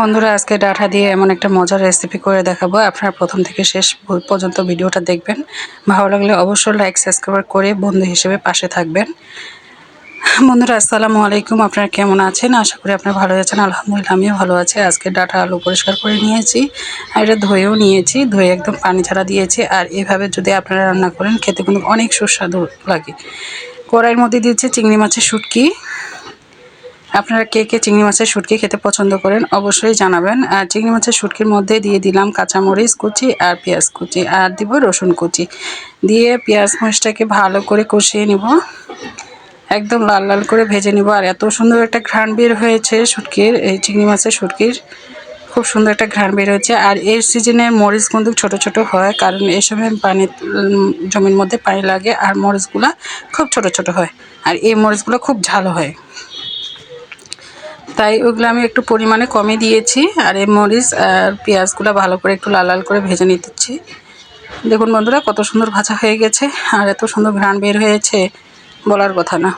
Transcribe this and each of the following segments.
বন্ধুরা, আজকে ডাঁটা দিয়ে এমন একটা মজার রেসিপি করে দেখাবো। আপনারা প্রথম থেকে শেষ পর্যন্ত ভিডিওটা দেখবেন। ভালো লাগলে অবশ্যই লাইক সাবস্ক্রাইব করে বন্ধু হিসেবে পাশে থাকবেন। বন্ধুরা, আসসালামু আলাইকুম। আপনারা কেমন আছেন? আশা করি আপনারা ভালো আছেন। আলহামদুলিল্লাহ, আমিও ভালো আছি। আজকে ডাটা আলু পরিষ্কার করে নিয়েছি আর এটা ধুয়েও নিয়েছি। ধুয়ে একদম পানি ছাড়া দিয়েছি। আর এভাবে যদি আপনারা রান্না করেন, খেতে কিন্তু অনেক সুস্বাদু লাগে। কড়াইয়ের মধ্যে দিয়েছি চিংড়ি মাছের শুটকি। আপনারা কে কে চিংড়ি মাছের শুটকি খেতে পছন্দ করেন অবশ্যই জানাবেন। আর চিংড়ি মাছের শুটকির মধ্যে দিয়ে দিলাম কাঁচামরিচ কুচি আর পেঁয়াজ কুচি আর দিব রসুন কুচি। দিয়ে পেঁয়াজ মরিচটাকে ভালো করে কষিয়ে নিব। একদম লাল লাল করে ভেজে নিব। আর এত সুন্দর একটা ঘ্রাণ বের হয়েছে শুটকির, এই চিংড়ি মাছের শুটকির। খুব সুন্দর একটা ঘ্রাণ বের হয়েছে। আর এই সিজনে মরিচ কিন্তু ছোট ছোট হয়, কারণ এই সময় পানি জমির মধ্যে পানি লাগে আর মরিচগুলো খুব ছোট ছোট হয়। আর এই মরিচগুলো খুব ঝাল হয়। তাই ওগুলো আমি একটু পরিমাণে কমে দিয়েছি আর এই মরিচ আর পেঁয়াজগুলো ভালো করে একটু লাল লাল করে ভেজে নিতেছি দেখুন বন্ধুরা, কত সুন্দর ভাজা হয়ে গেছে আর এত সুন্দর ঘ্রাণ বের হয়েছে, বলার কথা না।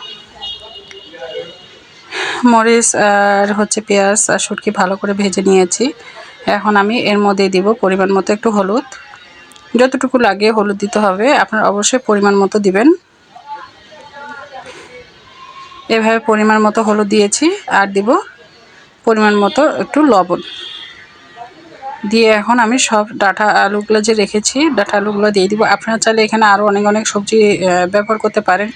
মরিচ আর হচ্ছে পেঁয়াজ আর সুটকি ভালো করে ভেজে নিয়েছি। এখন আমি এর মধ্যে দিব পরিমাণ মতো একটু হলুদ। যতটুকু লাগে হলুদ দিতে হবে, আপনার অবশ্যই পরিমাণ মতো দিবেন। এভাবে পরিমাণ মতো হলুদ দিয়েছি আর দিব পরিমাণ মতো একটু লবণ। দিয়ে এখন আমি সব ডাটা আলুগুলো যে রেখেছি, ডাটা আলুগুলো দিয়ে দিব। আপনারা চাইলে এখানে আরও অনেক অনেক সবজি ব্যবহার করতে পারেন।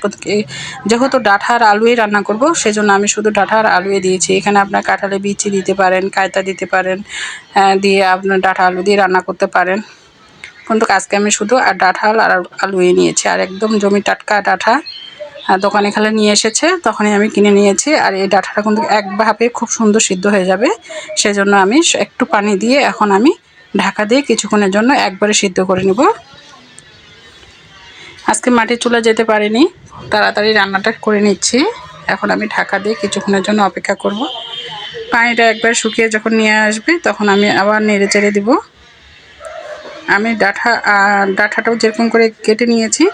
যেহেতু ডাঁটা আর আলুই রান্না করব, সেজন্য আমি শুধু ডাঁটা আর আলুই দিয়েছি। এখানে আপনার কাঁঠালে বিচি দিতে পারেন, কায়তা দিতে পারেন দিয়ে আপনার ডাঁটা আলু দিয়ে রান্না করতে পারেন। কিন্তু আজকে আমি শুধু আর ডাঁটা আর আলুই নিয়েছি। আর একদম জমি টাটকা ডাঁটা। দোকানে খালে নিয়ে এসেছে, তখনই আমি কিনে নিয়েছি। আর এই ডাঁটাটা কিন্তু এক ভাবে খুব সুন্দর সিদ্ধ হয়ে যাবে, সেজন্য আমি একটু পানি দিয়ে এখন আমি ঢাকা দিয়ে কিছুক্ষণের জন্য একবারে সিদ্ধ করে নেব। আজকে মাটির চুলা যেতে পারিনি, তাড়াতাড়ি রান্নাটা করে নিচ্ছি। এখন আমি ঢাকা দিয়ে কিছুক্ষণের জন্য অপেক্ষা করব। পানিটা একবার শুকিয়ে যখন নিয়ে আসবে, তখন আমি আবার নেড়ে চেড়ে দিব। আমি ডাঁটা ডাঁটাটাও যেরকম করে কেটে নিয়েছি,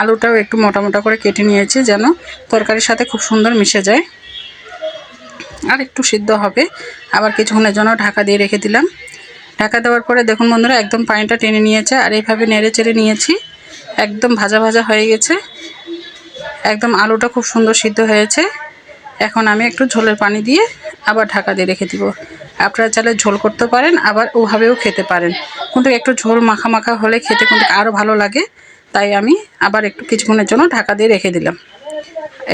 আলুটাও একটু মোটা মোটা করে কেটে নিয়েছি যেন তরকারির সাথে খুব সুন্দর মিশে যায়। আর একটু সিদ্ধ হবে, আবার কিছুক্ষণের জন্য ঢাকা দিয়ে রেখে দিলাম। ঢাকা দেওয়ার পরে দেখুন বন্ধুরা, একদম পানিটা টেনে নিয়েছে, আর এইভাবে নেড়ে চেড়ে নিয়েছি, একদম ভাজা ভাজা হয়ে গেছে। একদম আলুটা খুব সুন্দর সিদ্ধ হয়েছে। এখন আমি একটু ঝোলের পানি দিয়ে আবার ঢাকা দিয়ে রেখে দিব। আপনারা চাইলে ঝোল করতে পারেন, আবার ওভাবেও খেতে পারেন। কিন্তু একটু ঝোল মাখা মাখা হলে খেতে কিন্তু আরও ভালো লাগে। তাই আমি আবার একটু কিছুক্ষণের জন্য ঢাকা দিয়ে রেখে দিলাম।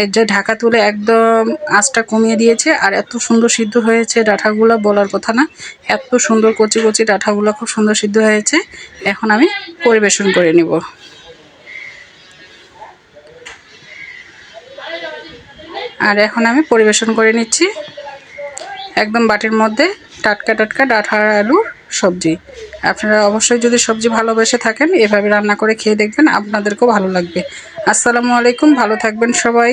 এর যে ঢাকা তুলে একদম আঁচটা কমিয়ে দিয়েছে, আর এত সুন্দর সিদ্ধ হয়েছে ডাঁঠাগুলো বলার কথা না। এত সুন্দর কচি কচি ডাঁঠাগুলো খুব সুন্দর সিদ্ধ হয়েছে। এখন আমি পরিবেশন করে নিব। আর এখন আমি পরিবেশন করে নিচ্ছি। একদম বাটির মধ্যে টাটকা টাটকা ডাঠার আলু, সবজি। আপনারা অবশ্যই যদি সবজি ভালোবেসে থাকেন, এভাবে রান্না করে খেয়ে দেখবেন, আপনাদেরকেও ভালো লাগবে। আসসালামু আলাইকুম, ভালো থাকবেন সবাই।